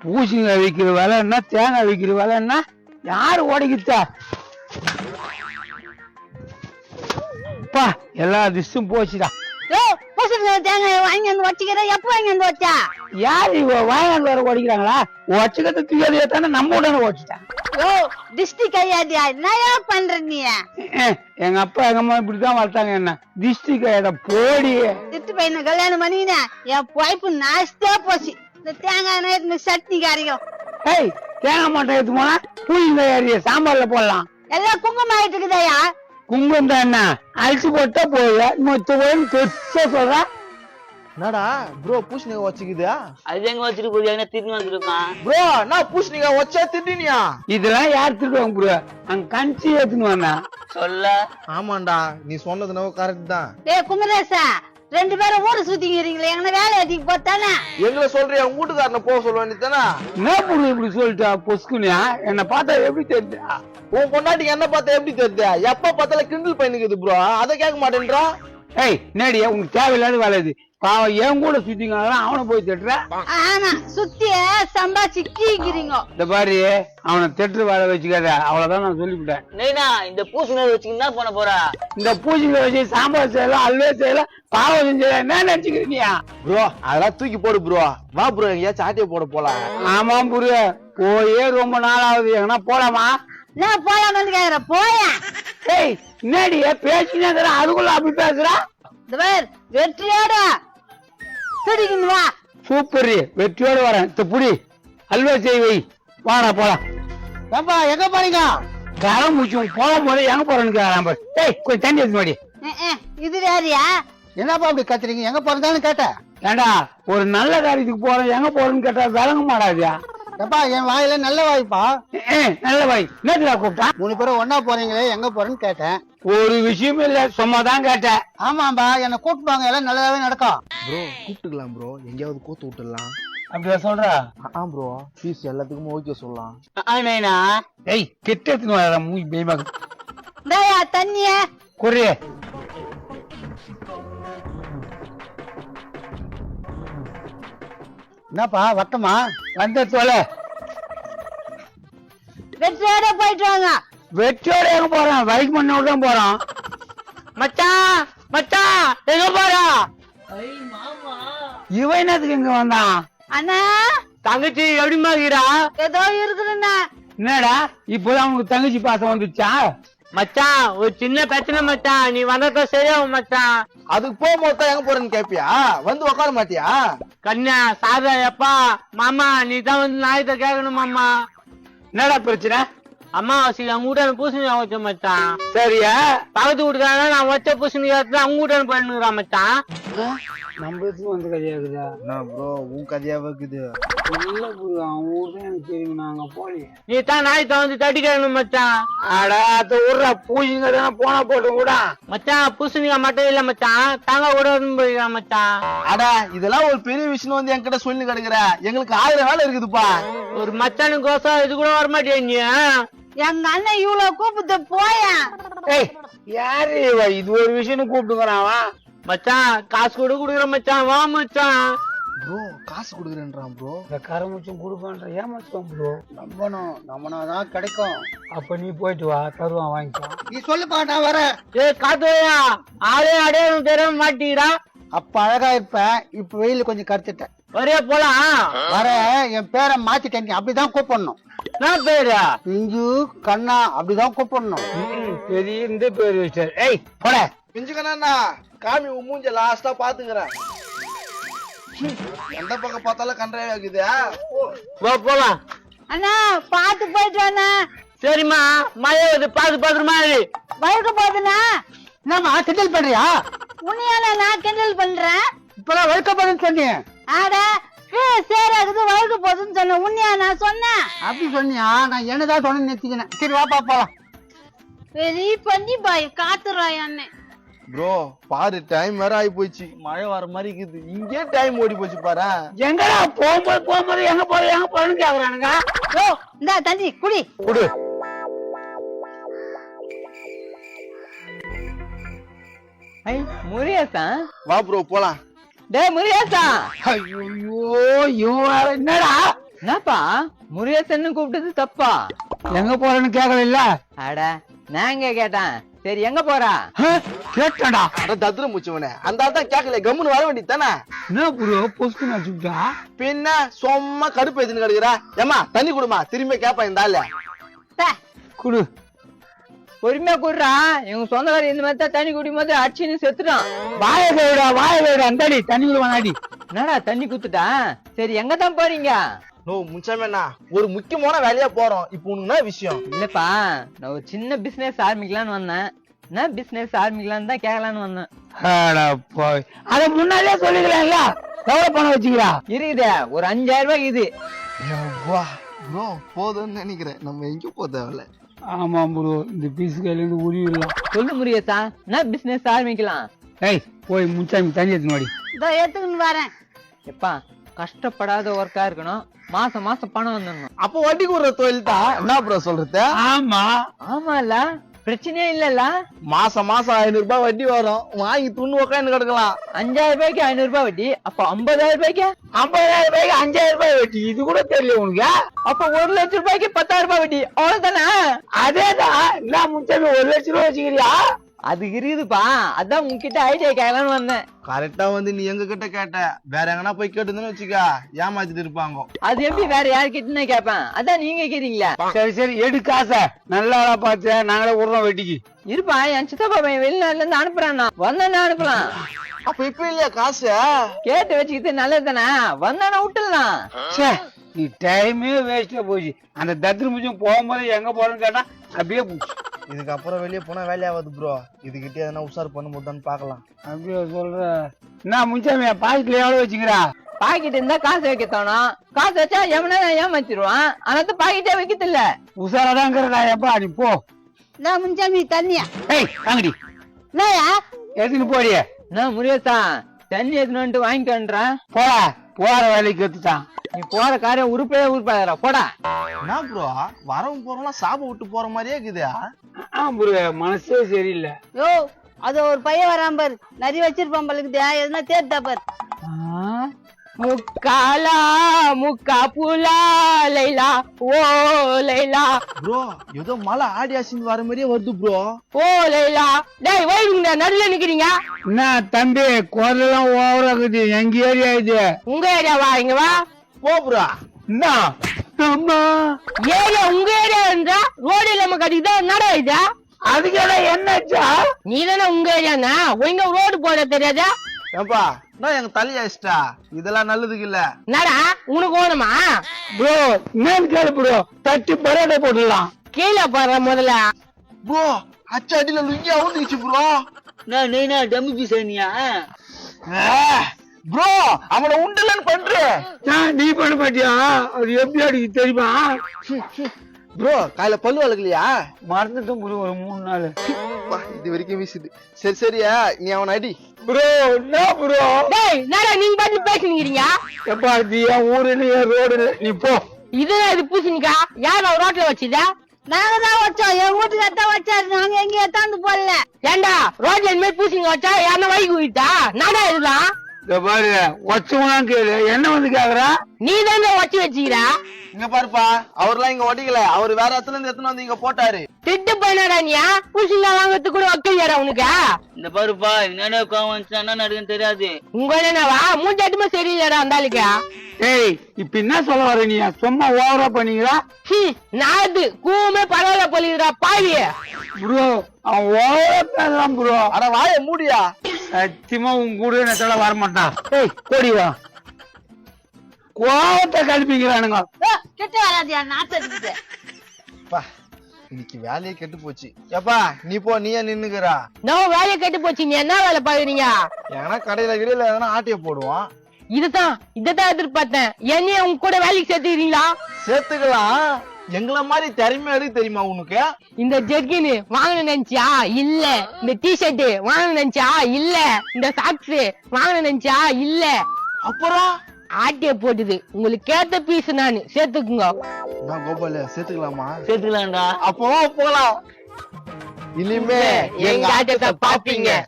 பூசணிக்காய் விற்கிற விலை என்ன தேங்காய் விற்கிற விலை என்ன யாரு உடைக்கிட்டா அப்பா எல்லா திஷ்டும் போச்சுடா. தேங்காய் வாங்கி வந்து வச்சுக்கிற எப்ப வாங்கி வந்து வச்சா? யார் இவ வர உடைக்கிறாங்களா உடச்சுக்கிறது தூக்கியதையே தானே நம்ம உடனே உடச்சிட்டான் யோ திஷ்டி கையாதியா என்னயா பண்ற நீ? எங்க அப்பா எங்க அம்மா இப்படிதான் வளர்த்தாங்க என்ன? திஷ்டி கையட போடி. திட்டு பையனை கல்யாணம் பண்ணிக்கின என் பொய்ப்பு நாஸ்தே போச்சு. இந்த தேங்காய் நேரத்து சட்னி காரியம் ஏய் தேங்காய் மாட்டை எடுத்து போனா பூஜை ஏறிய சாம்பார்ல போடலாம். எல்லாம் குங்குமம் ஆயிட்டு இருக்குதாயா? குங்குமம் தான் என்ன? அழிச்சு போட்டா போகுது மொத்த போய் பெருசா சொல்றா. என்னடா ப்ரோ பூசணிக்காய் வச்சுக்குதா அது எங்க வச்சுட்டு போய் என்ன திரும்பி ப்ரோ நான் பூசணிக்காய் வச்சா திட்டினியா இதெல்லாம் யார் திருடுவாங்க ப்ரோ அங்க கஞ்சி ஏத்துன்னு வந்தேன் சொல்ல. ஆமாண்டா நீ சொன்னது நம்ம கரெக்ட் தான். டேய் குமரேசா ரெண்டு பேரும் ஊரு சுத்திக்கிறீங்களே எங்க வேலை ஏத்திக்கு போத்தானே? எங்களை சொல்றியா உங்க வீட்டுக்காரனை போக சொல்ல வேண்டியதானே என்ன இப்படி சொல்லிட்டா பொஸ்குனியா என்ன பார்த்தா எப்படி தெரியுதா? உன் பொண்டாட்டிக்கு என்ன பார்த்தா எப்படி தெரியுது? எப்ப பார்த்தாலும் கிண்டல் பண்ணிக்குது ப்ரோ அதை கேட்க மாட்டேன்றா? ஏய் நேடியா உனக்கு தேவையில்லாத வேலை இது. பாவம் என் கூட சுத்திங்க அவனை போய் திட்டுற. ஆமா சுத்திய சம்பாதிச்சு கீக்கிறீங்க இந்த பாரு அவனை திட்டு வேலை வச்சுக்காத. அவ்வளவுதான் நான் சொல்லிவிட்டேன். நைனா இந்த பூசணி வச்சுக்கிட்டு என்ன பண்ண போற? இந்த பூஜைகளை வச்சு சாம்பார் செய்யலாம் அல்வே செய்யலாம் பாவம் செஞ்சலாம் என்ன நினைச்சுக்கிறீங்க ப்ரோ அதெல்லாம் தூக்கி போடு ப்ரோ. வா ப்ரோ எங்கேயாச்சும் ஆட்டிய போட போலாம். ஆமா புரிய போயே ரொம்ப நாள் ஆகுது எங்கன்னா போலாமா? நான் போலாம் வந்து கேக்குற? போயா. ஏய் என்னடியே பேசினே அதுக்குள்ள அப்படி பேசுறா? இந்த பேர் வெற்றியோட. திடிக்கின்னு வா. சூப்பர் வெற்றியோட வரேன். இந்த புடி. அல்வா செய் வை. வாடா போலாம் ஏப்பா எங்க போறீங்க? கரை முடிச்சு போல போல எங்க போறேன்னு. ஏய் கொஞ்சம் தண்ணி எடுத்து மாடி இது வேறயா? என்னப்பா அப்படி கத்துறீங்க? எங்க போறதான்னு கேட்டேன். ஏண்டா ஒரு நல்ல காரியத்துக்கு போறேன் எங்க போறேன்னு கேட்டா விளங்க மாட்டாதியா? ஏப்பா என் வாயில நல்ல வாய்ப்பா? நல்ல வாய். நேற்றுடா கூப்பிட்டா? மூணு பேரும் ஒன்னா போறீங்களே எங்க போறேன்னு கேட்டேன். ஒரு விஷயமும் இல்ல சும்மா தான் கேட்டேன். ஆமாம்பா என்ன கூப்பிட்டு எல்லாம் நல்லதாவே நடக்கும். ப்ரோ கூப்பிட்டுக்கலாம் ப்ரோ. எங்கேயாவது கூத்து விட்டுலாம் அப்படியா சொல்றா? ஆ ப்ரோ ஃபீஸ் எல்லாத்துக்கும் ஓகே சொல்லலாம். நைனா ஏய் கிட்ட எடுத்துன்னு வர மூய் பேய்மாக இந்தாயா தண்ணிய? குறைய. என்னப்பா வட்டமா? வந்த தொலை வெற்றியோட போயிட்டு வாங்க. வெற்றியோட எங்க போறான்? பைக் பண்ண தான் போறான். மச்சான் மச்சான் எங்க போறா? இவன் என்னத்துக்கு இங்க வந்தான்? அண்ணா! தங்கச்சி எப்படிமா இருக்கிறா ஏதோ இருக்குதுண்ணா. என்னடா இப்போதான் உனக்கு தங்கச்சி பாசம் வந்துச்சா? மச்சான் ஒரு சின்ன பிரச்சனை மச்சான். நீ வந்தத சரியாகும் மச்சான். அதுக்கு போகும்போது தான் எங்க போறேன்னு கேப்பியா? வந்து உட்கார மாட்டியா? கண்ணா சாதா எப்பா மாமா நீ தான் வந்து நாயத்தை கேட்கணும் மாமா. என்னடா பிரச்சனை? அம்மா வசி அவங்க வீட்டான பூசணி வச்ச மச்சான். சரியா? பக்கத்து வீட்டுக்காரங்க நான் வச்ச பூசணி அவங்க வீட்டான பண்ணுறான் மச்சான். நம்மளுக்கு வந்து கதையாகுதா என்ன ப்ரோ உன் கதையா இருக்குது இல்ல புரியுது அவன் ஊர் தான் எனக்கு தெரியும் நாங்க போலியே நீ தான் நாயத்தை வந்து தட்டி கேட்கணும் மச்சான். அடா அத ஊர்ல பூஜைங்க தானே போனா போட்டு கூட மச்சான் பூசணிக்காய் மட்டும் இல்ல மச்சான். தாங்க கூட போயிருக்கான் மச்சான். அடா இதெல்லாம் ஒரு பெரிய விஷயம் வந்து என்கிட்ட சொல்லி கிடக்குற. எங்களுக்கு ஆயிரம் வேலை இருக்குதுப்பா. ஒரு மச்சானுக்கோசம் இது கூட வரமாட்டியா நீ? எங்க அண்ணன் இவ்வளவு கூப்பிட்டு போயா ஏய் யாரு இவ? இது ஒரு விஷயம் கூப்பிட்டுக்கிறான் அவன். மச்சான் காசு கூட குடுக்குற மச்சான். வா மச்சான். ப்ரோ காசு கொடுக்குறேன்றான் ப்ரோ. இந்த கரமுச்சும் கொடுப்பான்ற ஏமாச்சுவான் ப்ரோ. நம்பணும். நம்பினாதான் கிடைக்கும். அப்ப நீ போயிட்டு வா தருவான் வாங்கிக்கோ நீ சொல்லுப்பா நான் வரேன் ஏ காத்துவையா ஆளே அடையாளம் தெரியாம மாட்டீடா. அப்ப அழகா இருப்பேன். இப்ப வெயில கொஞ்சம் கருத்துட்டேன். ஒரே போலாம். வர என் பேரை மாத்திட்டேன். நீ அப்படிதான் கூப்பிடணும். என்ன பேரு? பிஞ்சு கண்ணா அப்படிதான் கூப்பிடணும். ம், பெரிய இந்த பேர் வச்சார். ஏய் போட. பிஞ்சு கண்ணா காமி உன் மூஞ்ச லாஸ்டா பாத்துக்கிறேன். எந்த பக்கம் பார்த்தாலும் கன்றாவே ஆகுது வா போலாம் அண்ணா பாத்து போயிட்டு வாண்ணா. சரிம்மா மழை வருது பாத்து பாத்துருமா வழுக்க போகுதுண்ணா. என்னம்மா கிண்டல் பண்றியா? உன்னையால நான் கிண்டல் பண்றேன். இப்பதான் வெளுக்க போறேன்னு சொன்னீங்க ஆட கீழே சேராகுது வழுக்க போகுதுன்னு சொன்ன உன்னையா நான் சொன்னேன். அப்படி சொன்னியா? நான் என்னதான் சொன்னேன்னு நிறுத்திக்கினேன் சரி வாப்பா போலாம். பெரிய பண்ணி பாய் காத்துறாய் அண்ணன் ப்ரோ பாரு டைம் வேற ஆகி போச்சு மழை வர மாதிரி இருக்குது. இங்கே டைம் ஓடி போச்சு பாரு எங்கடா போகும்போது போகும்போது எங்க போற எங்க போறேன்னு கேக்குறானுங்க? யோ இந்தா தண்ணி குடி. குடு. ஐ முருகேசா? வா ப்ரோ போலாம். டே முருகேசா. ஐயோ இவன் வேற என்னடா? என்னப்பா? முருகேசன் கூப்பிட்டது தப்பா? எங்க போறேன்னு கேட்கல அட நான் கேட்டேன். சரி எங்க போறா? கேட்டடா அட தத்ர முச்சவனே. அந்த ஆள் தான் கேட்கல கம்முன்னு வர வேண்டியது தானே? என்ன ப்ரோ பொசுக்குன்னு வச்சுக்கிட்டா? பின்ன சும்மா கடுப்பு எதுன்னு கிடக்குறா? ஏமா தண்ணி குடுமா திரும்பி கேப்பா இந்த ஆளு. குடு. பொறுமையா கூடுறா. எங்க சொந்தக்காரர் இந்த மாதிரி தான் தண்ணி குடிக்கும் போது அடிச்சுன்னு செத்துட்டான். வாய வேடா வாய வேடா அந்தாடி தண்ணி வாடி என்னடா தண்ணி குத்துட்டான் சரி எங்க தான் போறீங்க? நோ முச்சமேண்ணா ஒரு முக்கியமான வேலையா போறோம். இப்போ உனக்கு என்ன விஷயம்? இல்லப்பா நான் ஒரு சின்ன பிசினஸ் ஆரம்பிக்கலாம்னு வந்தேன். என்ன பிசினஸ் ஆரம்பிக்கலாம்னு தான் கேட்கலான்னு வந்தேன். அத முன்னாடியே சொல்லிக்கலாம்ல? எவ்வளவு பணம் வச்சுக்கிறா? இருக்குதே ஒரு அஞ்சாயிரம் ரூபாய் இது வா. ப்ரோ போதும்னு நினைக்கிறேன். நம்ம எங்க போக தேவையில்ல. ஆமா ப்ரோ இந்த பீஸ் கையில இருந்து உருவிடலாம் சொல்லு முருகேசா. என்ன பிசினஸ் ஆரம்பிக்கலாம்? ஏய் போய் முன்சாமி தண்ணி எடுத்துன்னு வாடி. இதோ எடுத்துக்கின்னு வரேன். எப்பா கஷ்டப்படாத ஒர்க்கா இருக்கணும். மாசம் மாசம் பணம் வந்துடணும். அப்போ வட்டி கூடுற தொழில் தான் என்ன ப்ரோ சொல்றது? ஆமா. ஆமால. பிரச்சனையே இல்லல்ல மாசம் மாசம் ஐநூறு ரூபாய் வட்டி வரும். வாங்கி துண்ணு உட்காந்து கிடக்கலாம். அஞ்சாயிரம் ரூபாய்க்கு ஐநூறு ரூபாய் வட்டி. அப்ப ஐம்பதாயிரம் ரூபாய்க்கு? ஐம்பதாயிரம் ரூபாய்க்கு அஞ்சாயிரம் ரூபாய் வெட்டி. இது கூட தெரியல உனக்கு. அப்ப ஒரு லட்சம் ரூபாய்க்கு பத்தாயிரம் ரூபாய் வட்டி. அவ்வளவுதானே? அதேதான். என்ன முன்சாமி ஒரு லட்சம் ரூபாய் வச்சுக்கிறியா? அது இருக்குதுப்பா அதான் உங்ககிட்ட ஐடியா கேட்கலான்னு வந்தேன். கரெக்டா வந்து நீ எங்க கிட்ட. கேட்ட வேற எங்கனா போய் கேட்டுதுன்னு வச்சுக்க ஏமாத்திட்டு இருப்பாங்க. அது எப்படி வேற யார்கிட்ட கேட்பேன். அதான் நீங்க கேக்குறீங்களா சரி சரி எடு காசை. நல்லா ஆளா பார்த்து நாங்களே விடுறோம் வெட்டிக்கு. இருப்பா என் சித்தப்பா பையன் வெளிநாட்டுல இருந்து அனுப்புறான் வந்தானே அனுப்பலாம். அப்ப இப்ப இல்லையா காசு? கேட்டு வச்சுக்கிட்டு நல்லது தானே? வந்தானே விட்டுலாம் ச்சே, நீ டைமே வேஸ்டா போச்சு. அந்த தத்திர முஜம் போகும்போது எங்க போறேன்னு கேட்டா அப்படியே இதுக்கப்புறம் வெளியே போனா வேலையாகாது ப்ரோ இதுகிட்ட எதனா உஷார் பண்ணும்போதுதான் பாக்கலாம் அப்படியே சொல்ற? என்ன முன்சாமி பாக்கெட்ல எவ்வளவு வச்சுக்கிறா? பாக்கெட் இருந்தா காசு வைக்க தோணும். காசு வச்சா எவனா ஏமாத்திடுவான். அதனால பாக்கெட்டே வைக்கிறது இல்ல. எப்பா நீ போ. இதோ முன்சாமி தண்ணியா? ஏய் வாங்கடி. என்னயா எடுத்துன்னு போடியே நான் முருகேசா தண்ணி எடுத்துன்னு வாங்கிக்கன்றேன் போடா போற வேலைக்கு எடுத்துட்டான். நீ போற காரியம் உருப்பே உருப்பாதரா போடா. என்ன ப்ரோ வரவும் போறோம்லாம் சாப விட்டு போற மாதிரியே இருக்குதா. ஆ புரிய மனசே சரியில்லை. யோ அது ஒரு பையன் பாரு. நிறைய வச்சிருப்பான் பழுக்குதா எதுனா தேர்ட்டா பாரு. முக்காலா முக்கா புலா லைலா ஓ லைலா. ப்ரோ ஏதோ மழை ஆடி அசிந்து வர மாதிரியே வருது ப்ரோ ஓ லைலா. டேய் வைடுங்க நடுல நிக்கிறீங்க? என்ன தம்பி குரலாம் ஓவரா இருக்குது. எங்க ஏரியா இது? உங்க ஏரியாவா? இங்க வா. போ ப்ரோ என்ன? அம்மா. ஏரியா உங்க ஏரியா இருந்தா ரோடு இல்லாம கட்டிக்கிட்டா என்னடா இதா? அதுக்கெல்லாம் என்னாச்சா? நீ தானே உங்க ஏரியானா? ஒழுங்கா ரோடு போட தெரியாதா? ஏப்பா நான் எங்க தலையாச்சிட்டா இதெல்லாம் நல்லதுக்கு இல்ல. என்னடா? உனக்கு ஓணுமா ப்ரோ என்னன்னு கேளு ப்ரோ. தட்டி பரோட்டா போட்டுடலாம். கீழே போற முதல்ல. ப்ரோ அச்சா அடியில லுங்கி அவுந்துச்சு ப்ரோ. நான் நீனா டம்மி பீசனியா ப்ரோ அவனை உண்டலன்னு பண்றேன் நான் நீ பண்ண மாட்டியா? அது எப்படி அடிக்கு தெரியுமா? ப்ரோ காலைல பல்லு வளர்க்கலையா மறந்துட்டும் ப்ரோ ஒரு மூணு நாள். இது வரைக்கும் வீசுது. சரி சரியா? நீ அவனை அடி. ப்ரோ என்ன ப்ரோ? டேய் என்னடா நீங்க பாட்டு பேசிக்கிறீங்க எப்பா இது என் ஊருல என் ரோடு நீ போ. இதுதான் இது பூசணிக்கா? யார் ரோட்ல வச்சுதா? நாங்க தான் வச்சோம். என் வீட்டுக்கு தான் வச்சாரு. நாங்க எங்க எத்தாந்து போடல. ஏண்டா ரோட்ல மாதிரி பூசணிக்கா வச்சா யாருன்னா வைக்கு விட்டா நாடா இதுதான் இந்த பாரு வச்சவங்களாம் கேளு. என்ன வந்து கேக்குறா? நீ வச்சு வச்சுக்கிறா. இங்க பாருப்பா அவர்லாம் இங்க ஒட்டிக்கல அவர் வேற இடத்துல இருந்து எடுத்துன்னு வந்து இங்க போட்டாரு? திட்டு போயினாடா நீ பூசணிக்கா வாங்கறதுக்கு கூட உனக்கு இந்த பாருப்பா என்னென்ன கோவம் வந்துச்சு என்ன நடக்குன்னு தெரியாது. உங்க என்னவா? மூஞ்சாட்டுமே சரியில்லடா அந்த ஆளுக்கு ஏய் இப்ப என்ன சொல்ல வர நீ? சும்மா ஓவரா பண்ணீங்களா? நாது கூமே பரவாயில்ல போலிடுறா பாவி. ப்ரோ அவன் ஓவரா பேசலாம் ப்ரோ அட வாய மூடியா சத்தியமா உன் கூட நேரத்தோட வர மாட்டான் ஏய் கோடி வா. கோவத்தை கழிப்பிக்கிறானுங்க யோ, கிட்ட வராதியா? நாத்தடிக்குது பா இன்னைக்கு வேலையே கெட்டு போச்சு. ஏப்பா நீ போ நீயே நின்னுக்கிறா? நான் வேலையை கெட்டு போச்சு. நீ என்ன வேலை பாக்குறீங்க? ஏன்னா கடையில கடையில எதனா ஆட்டிய போடுவான். இதுதான் இததான் எதிர்பார்த்தேன். என்னைய உங்க கூட வேலைக்கு சேர்த்துக்கிறீங்களா? சேர்த்துக்கலாம். எங்கள மாதிரி திறமை இருக்கு தெரியுமா உனக்கு? இந்த ஜெர்கின் வாங்கணும் நினைச்சியா? இல்ல. இந்த டிஷர்ட் வாங்கணும் நினைச்சியா? இல்ல. இந்த சாக்ஸ் வாங்கணும் நினைச்சியா? இல்ல. அப்புறம்? ஆட்டிய போட்டுது. உங்களுக்கு ஏத்த பீஸ் நானு. சேர்த்துக்குங்க. நான் கோபால சேர்த்துக்கலாமா? சேர்த்துக்கலாம்டா. அப்போ போலாம். இனிமே எங்க ஆட்டத்தை பாப்பீங்க.